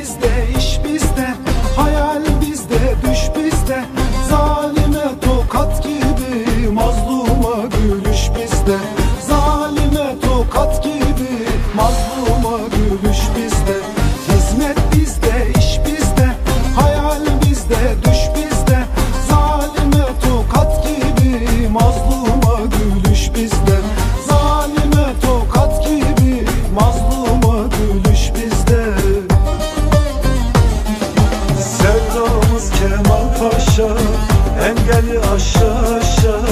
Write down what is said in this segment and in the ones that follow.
bizde, iş bizde Hayal bizde, düş bizde. Zalime tokat gibi Mazluma gülüş bizde. paşa Engeli aşağı aşağı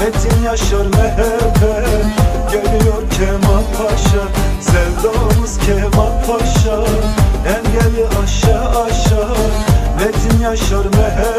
Metin Yaşar MHP Geliyor Kemal Paşa. Sevdamız Kemal Paşa Engeli aşağı aşağı Metin Yaşar MHP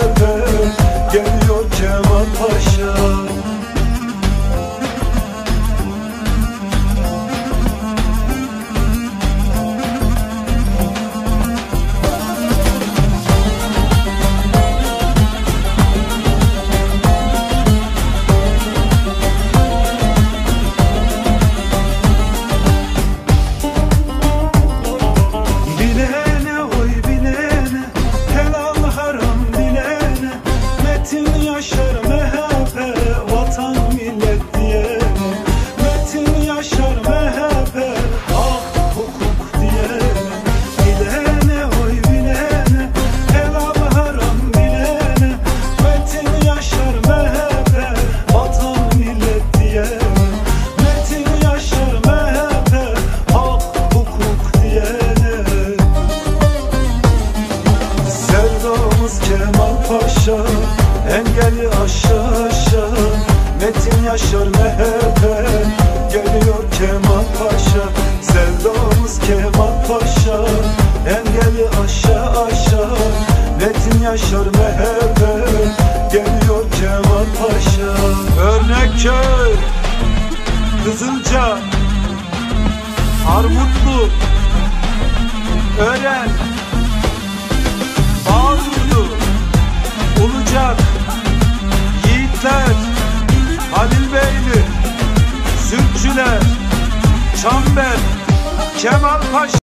Engeli aşağı aşağı Metin yaşar MHP Geliyor Kemal Paşa Sevdamız Kemal Paşa. Engeli aşağı aşağı Metin yaşar MHP Geliyor Kemal Paşa. Örnekköy Kızılca Armutlu Çamber, Kemal Paşa.